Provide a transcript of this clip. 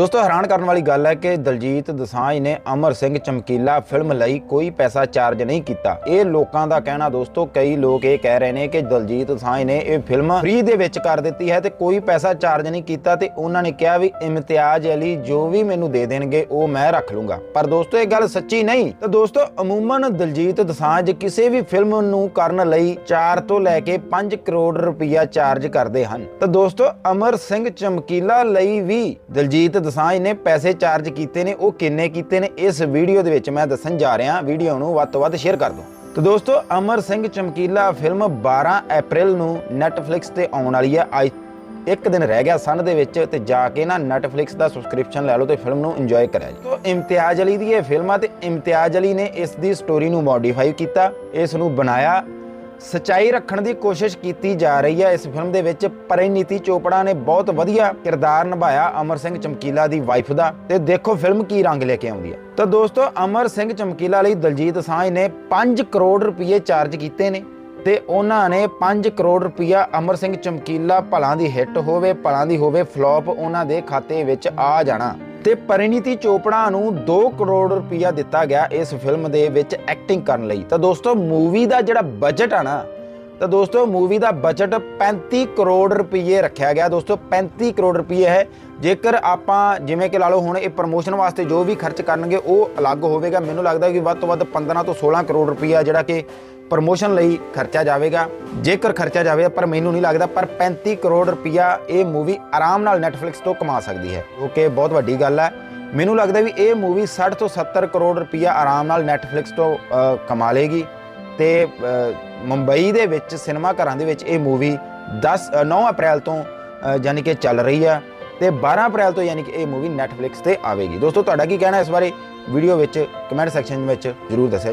ਦੋਸਤੋ, ਹੈਰਾਨ ਕਰਨ ਵਾਲੀ ਗੱਲ ਹੈ ਕਿ ਦਲਜੀਤ ਦਸਾਂਝ ਨੇ ਅਮਰ ਸਿੰਘ ਚਮਕੀਲਾ ਫਿਲਮ ਲਈ ਕੋਈ ਪੈਸਾ ਚਾਰਜ ਨਹੀਂ ਕੀਤਾ। ਇਹ ਲੋਕਾਂ ਦਾ ਕਹਿਣਾ ਦੋਸਤੋ, ਕਈ ਲੋਕ ਇਹ ਕਹਿ ਰਹੇ ਨੇ ਕਿ ਦਲਜੀਤ ਦਸਾਂਝ ਨੇ ਇਹ ਫਿਲਮ ਫ੍ਰੀ ਦੇ ਵਿੱਚ ਕਰ ਦਿੱਤੀ ਹੈ ਤੇ ਕੋਈ ਪੈਸਾ ਚਾਰਜ ਨਹੀਂ ਕੀਤਾ ਤੇ ਉਹਨਾਂ ਨੇ ਕਿਹਾ ਵੀ ਇਮਤਿਆਜ਼ ਅਲੀ ਜੋ ਵੀ ਮੈਨੂੰ ਦੇ ਦੇਣਗੇ, ਉਹ ਮੈਂ ਰੱਖ ਲੂੰਗਾ। ਪਰ ਦੋਸਤੋ, ਇਹ ਗੱਲ ਸੱਚੀ ਨਹੀਂ। ਤਾਂ ਦੋਸਤੋ, ਅਮੂਮਨ ਦਲਜੀਤ ਦਸਾਂਝ ਕਿਸੇ ਵੀ ਫਿਲਮ ਨੂੰ ਕਰਨ ਲਈ 4 ਤੋਂ ਲੈ ਕੇ 5 ਕਰੋੜ ਰੁਪਇਆ ਚਾਰਜ ਕਰਦੇ ਹਨ। ਤਾਂ ਦੋਸਤੋ, ਅਮਰ ਸਿੰਘ ਚਮਕੀਲਾ ਲਈ ਵੀ ਦਲਜੀਤ ਦਸਾਂਝ ਨੇ ਪੈਸੇ ਚਾਰਜ ਕੀਤੇ ਨੇ, ਉਹ ਕਿੰਨੇ ਕੀਤੇ ਨੇ, ਇਸ ਵੀਡੀਓ ਦੇ ਵਿੱਚ ਮੈਂ ਦੱਸਣ ਜਾ ਰਿਹਾ ਵੀਡੀਓ ਨੂੰ ਵੱਧ ਤੋਂ ਵੱਧ ਸ਼ੇਅਰ ਕਰ ਦਿਓ। ਤਾਂ ਦੋਸਤੋ, ਅਮਰ ਸਿੰਘ ਚਮਕੀਲਾ ਫਿਲਮ 12 ਅਪ੍ਰੈਲ ਨੂੰ Netflix ਤੇ ਆਉਣ ਵਾਲੀ ਹੈ। ਅੱਜ ਇੱਕ ਦਿਨ ਰਹਿ ਗਿਆ ਸਨ ਦੇ ਵਿੱਚ ਤੇ ਜਾ ਕੇ ਨਾ Netflix ਦਾ ਸਬਸਕ੍ਰਿਪਸ਼ਨ ਲੈ ਲਓ ਤੇ ਫਿਲਮ ਨੂੰ ਇੰਜੋਏ ਕਰਿਆ ਜੀ ਤੋ ਇਮਤਿਆਜ਼ ਅਲੀ ਦੀ ਇਹ ਫਿਲਮ ਆ ਤੇ ਇਮਤਿਆਜ਼ ਅਲੀ ਨੇ ਇਸ ਦੀ ਸਟੋਰੀ ਨੂੰ ਮੋਡੀਫਾਈ ਕੀਤਾ, ਇਸ ਨੂੰ ਬਣਾਇਆ। ਸਚਾਈ ਰੱਖਣ ਦੀ ਕੋਸ਼ਿਸ਼ ਕੀਤੀ ਜਾ ਰਹੀ ਹੈ। ਇਸ ਫਿਲਮ ਦੇ ਵਿੱਚ ਪਰਿਨੀਤੀ ਚੋਪੜਾ ਨੇ ਬਹੁਤ ਵਧੀਆ ਕਿਰਦਾਰ ਨਿਭਾਇਆ ਅਮਰ ਸਿੰਘ ਚਮਕੀਲਾ ਦੀ ਵਾਈਫ ਦਾ। ਤੇ ਦੇਖੋ ਫਿਲਮ ਕੀ ਰੰਗ ਲੈ ਕੇ ਆਉਂਦੀ ਹੈ। ਤਾਂ ਦੋਸਤੋ, ਅਮਰ ਸਿੰਘ ਚਮਕੀਲਾ ਲਈ ਦਲਜੀਤ ਸਾਂਝ ਨੇ 5 ਕਰੋੜ ਰੁਪਏ ਚਾਰਜ ਕੀਤੇ ਨੇ ਤੇ ਉਹਨਾਂ ਨੇ 5 ਕਰੋੜ ਰੁਪਇਆ ਅਮਰ ਸਿੰਘ ਚਮਕੀਲਾ ਭਲਾਂ ਦੀ ਹਿੱਟ ਹੋਵੇ, ਭਲਾਂ ਦੀ ਹੋਵੇ ਫਲॉप ਉਹਨਾਂ ਦੇ ਖਾਤੇ ਵਿੱਚ ਆ ਜਾਣਾ। ਤੇ ਪਰਿਨੀਤੀ ਚੋਪੜਾ ਨੂੰ 2 ਕਰੋੜ ਰੁਪਇਆ ਦਿੱਤਾ ਗਿਆ ਇਸ ਫਿਲਮ ਦੇ ਵਿੱਚ ਐਕਟਿੰਗ ਕਰਨ ਲਈ। ਤਾਂ ਦੋਸਤੋ ਮੂਵੀ ਦਾ ਜਿਹੜਾ ਬਜਟ ਆ ਨਾ ਤਾਂ ਦੋਸਤੋ ਮੂਵੀ ਦਾ ਬਜਟ 35 ਕਰੋੜ ਰੁਪਏ ਰੱਖਿਆ ਗਿਆ। ਦੋਸਤੋ 35 ਕਰੋੜ ਰੁਪਏ ਹੈ। ਜੇਕਰ ਆਪਾਂ ਜਿਵੇਂ ਕਿ ਲਾ ਲਓ, ਹੁਣ ਇਹ ਪ੍ਰਮੋਸ਼ਨ ਵਾਸਤੇ ਜੋ ਵੀ ਖਰਚ ਕਰਨਗੇ, ਉਹ ਅਲੱਗ ਹੋਵੇਗਾ। ਮੈਨੂੰ ਲੱਗਦਾ ਕਿ ਵੱਧ ਤੋਂ ਵੱਧ 15 ਤੋਂ 16 ਕਰੋੜ ਰੁਪਇਆ ਜਿਹੜਾ ਕਿ ਪ੍ਰਮੋਸ਼ਨ ਲਈ ਖਰਚਾ ਜਾਵੇਗਾ। ਜੇਕਰ ਖਰਚਾ ਜਾਵੇਗਾ ਪਰ ਮੈਨੂੰ ਨਹੀਂ ਲੱਗਦਾ, ਪਰ 35 ਕਰੋੜ ਰੁਪਇਆ ਇਹ ਮੂਵੀ ਆਰਾਮ ਨਾਲ Netflix ਤੋਂ ਕਮਾ ਸਕਦੀ ਹੈ। ਓਕੇ ਬਹੁਤ ਵੱਡੀ ਗੱਲ ਹੈ। ਮੈਨੂੰ ਲੱਗਦਾ ਵੀ ਇਹ ਮੂਵੀ 60 ਤੋਂ 70 ਕਰੋੜ ਰੁਪਇਆ ਆਰਾਮ ਨਾਲ Netflix ਤੋਂ ਕਮਾ ਲੇਗੀ ਤੇ ਮੁੰਬਈ ਦੇ ਵਿੱਚ ਸਿਨੇਮਾ ਘਰਾਂ ਦੇ ਵਿੱਚ ਇਹ ਮੂਵੀ 10 ਅ, 9 ਅਪ੍ਰੈਲ ਤੋਂ ਯਾਨੀ ਕਿ ਚੱਲ ਰਹੀ ਹੈ ਤੇ 12 ਅਪ੍ਰੈਲ ਤੋਂ ਯਾਨੀ ਕਿ ਇਹ ਮੂਵੀ Netflix ਤੇ ਆਵੇਗੀ। ਦੋਸਤੋ ਤੁਹਾਡਾ ਕੀ ਕਹਿਣਾ ਇਸ ਬਾਰੇ? ਵੀਡੀਓ ਵਿੱਚ ਕਮੈਂਟ ਸੈਕਸ਼ਨ ਵਿੱਚ ਜਰੂਰ ਦੱਸਿਓ